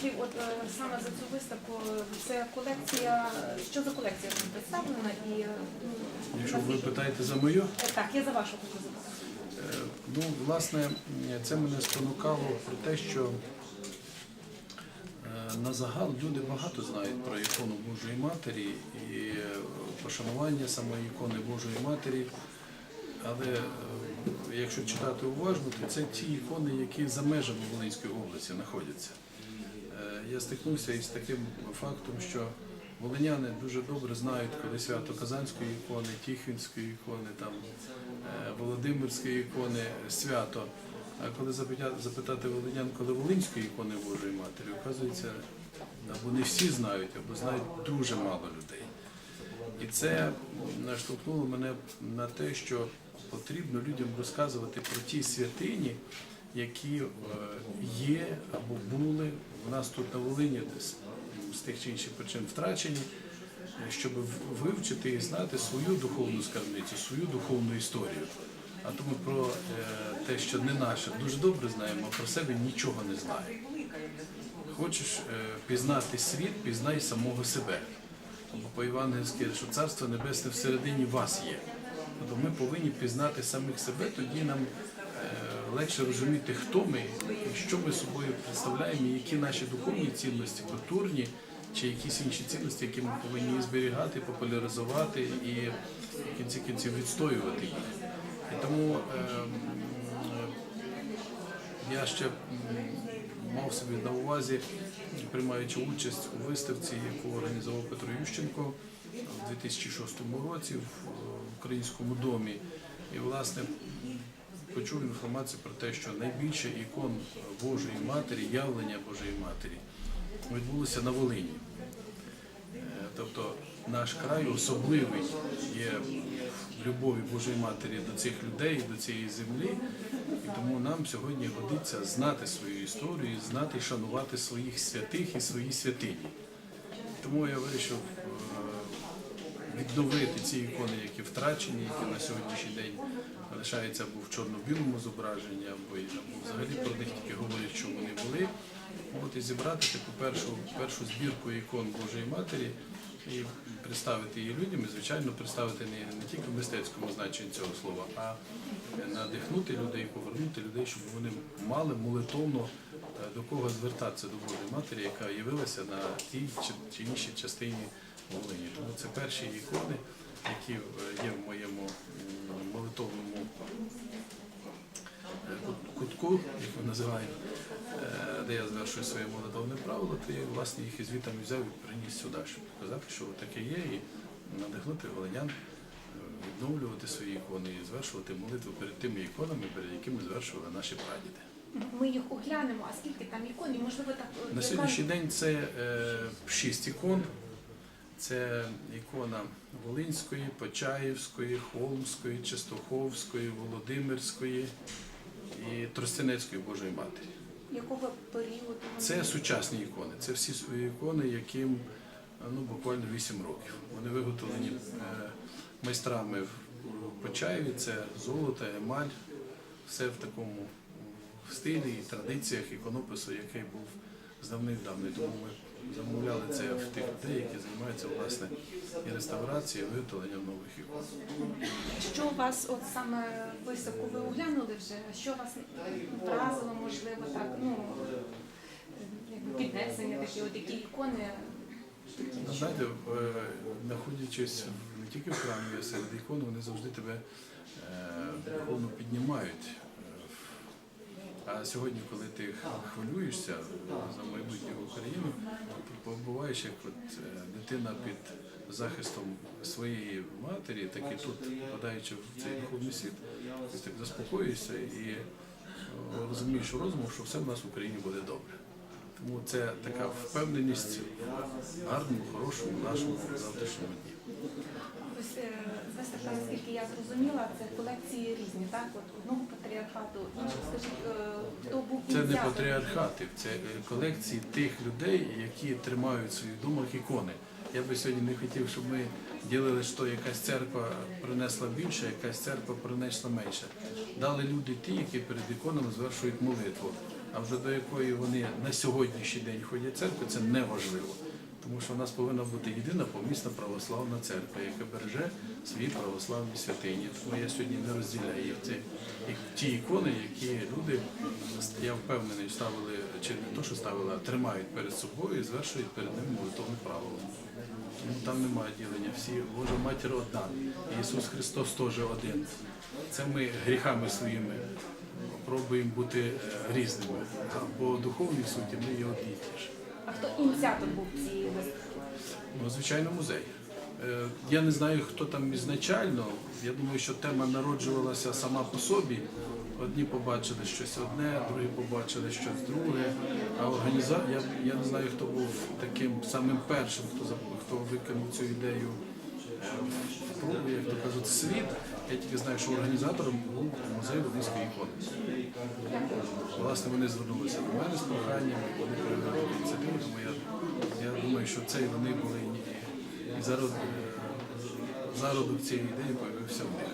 Слів, от е, саме за цю виставку це колекція. Що за колекція тут представлена? І е, ну, Якщо ви питаєте за мою, е, так, я за вашу хочу запитати. Ну, власне, це мене спонукало про те, що на загал люди багато знають про ікону Божої Матері і пошанування самої ікони Божої Матері. Але якщо читати уважно, то це ті ікони, які за межами Волинської області знаходяться. Е, Я стикнувся із таким фактом, що волиняни дуже добре знають, коли свято Казанської ікони, Тихвінської ікони, там, е, Володимирської ікони свято. А коли запитати, запитати волинян, коли Волинської ікони Божої Матері, оказується, або не всі знають, або знають дуже мало людей. І це наштовхнуло мене на те, що потрібно людям розказувати про ті святині, які е, є або були у нас тут на Волині десь з тих чи інших причин втрачені, е, щоб вивчити і знати свою духовну скарбницю, свою духовну історію. А тому про е, те, що не наше, дуже добре знаємо, а про себе нічого не знаємо. Хочеш е, пізнати світ, пізнай самого себе. Бо по-євангельськи, що царство небесне всередині вас є. Тобто ми повинні пізнати самих себе, тоді нам легше розуміти, хто ми, що ми собою представляємо, які наші духовні цінності, культурні чи якісь інші цінності, які ми повинні зберігати, популяризувати і в кінці кінців відстоювати їх. І тому е, м, я ще мав собі на увазі, приймаючи участь у виставці, яку організував Петро Ющенко в 2006 році в е, Українському домі. І, власне, почув інформацію про те, що найбільше ікон Божої Матері, явлення Божої Матері відбулося на Волині. Е, Тобто наш край особливий є в любові Божої Матері до цих людей, до цієї землі. І тому нам сьогодні годиться знати свою історію, знати і шанувати своїх святих і свої святині. Тому я вирішив е, відновити ці ікони, які втрачені, які на сьогоднішній день лишаються або в чорно-білому зображенні, або, або взагалі про них тільки говорять, що вони були. От і зібрати таку першу, першу збірку ікон Божої Матері і представити її людям, і, звичайно, представити не, не тільки в мистецькому значенні цього слова, а надихнути людей, повернути людей, щоб вони мали молитовно е, до кого звертатися до Божої Матері, яка явилася на тій чи, іншій частині Волині. Тому це перші ікони, які е, є в моєму молитовному кутку, як ми називаємо, е, де я звершую своє молитовне правило, то я власне їх із звітами взяв і приніс сюди, щоб показати, що таке є, і надихнути волинян е, відновлювати свої ікони і звершувати молитву перед тими іконами, перед якими звершували наші прадіди. Ми їх оглянемо, а скільки там ікон, і можливо так е, На сьогоднішній день це шість ікон. Це ікона Волинської, Почаївської, Холмської, Чистоховської, Володимирської і Тростянецької Божої Матері. якого періоду? Це сучасні ікони. Це всі свої ікони, яким ну, буквально 8 років. Вони виготовлені е, майстрами в Почаєві, це золото, емаль, все в такому стилі і традиціях іконопису, який був з давних-давно. Тому ми замовляли це в тих людей, які займаються власне і реставрацією, і виготовленням нових ікон. Що у вас, от саме виставку ви оглянули вже? Що вас вразило, можливо, так, ну піднесення такі, от які ікони? Ну, Знаєте, е, знаходячись не тільки в храмі, а серед ікон, вони завжди тебе е, духовно піднімають. Е, А сьогодні, коли ти хвилюєшся за майбутнє України, то побуваєш, як от е, дитина під захистом своєї матері, так і тут, подаючи в цей духовний світ, ти так заспокоюєшся і е, розумієш розумом, що все в нас в Україні буде добре. Тому це така впевненість в гарному, хорошому нашому завтрашньому дні. Ось е, наскільки я зрозуміла, це колекції різні, так? От одного патріархату, інших, скажіть, е, хто був Це не патріархати, це е, колекції тих людей, які тримають в своїх домах ікони. Я би сьогодні не хотів, щоб ми ділили, що якась церква принесла більше, якась церква принесла менше. Дали люди ті, які перед іконами звершують молитву. А вже до якої вони на сьогоднішній день ходять в церкву, це не важливо. Тому що в нас повинна бути єдина помісна православна церква, яка береже свої православні святині. Тому я сьогодні не розділяю їх їх- ті ікони, які люди, я впевнений, ставили, чи не то, що ставили, а тримають перед собою і звершують перед ним молитовне правило. Тому там немає ділення. Всі Божа матір одна. Ісус Христос теж один. Це ми гріхами своїми пробуємо бути е, різними. По духовній суті ми є одні ті ж. А хто ініціатор був цієї виставки? Ну, звичайно, музей. Е, Я не знаю, хто там ізначально. Я думаю, що тема народжувалася сама по собі. Одні побачили щось одне, другі побачили щось друге. А організа... я, я не знаю, хто був таким самим першим, хто, хто викинув цю ідею е, в пробу, як то кажуть, світ. Я тільки знаю, що організатором був музей Волинської ікони. Власне, вони звернулися до мене з проханням, вони перевели ініціативу, тому я, я думаю, що це і вони були і, і е, зародок цієї ідеї появився в них.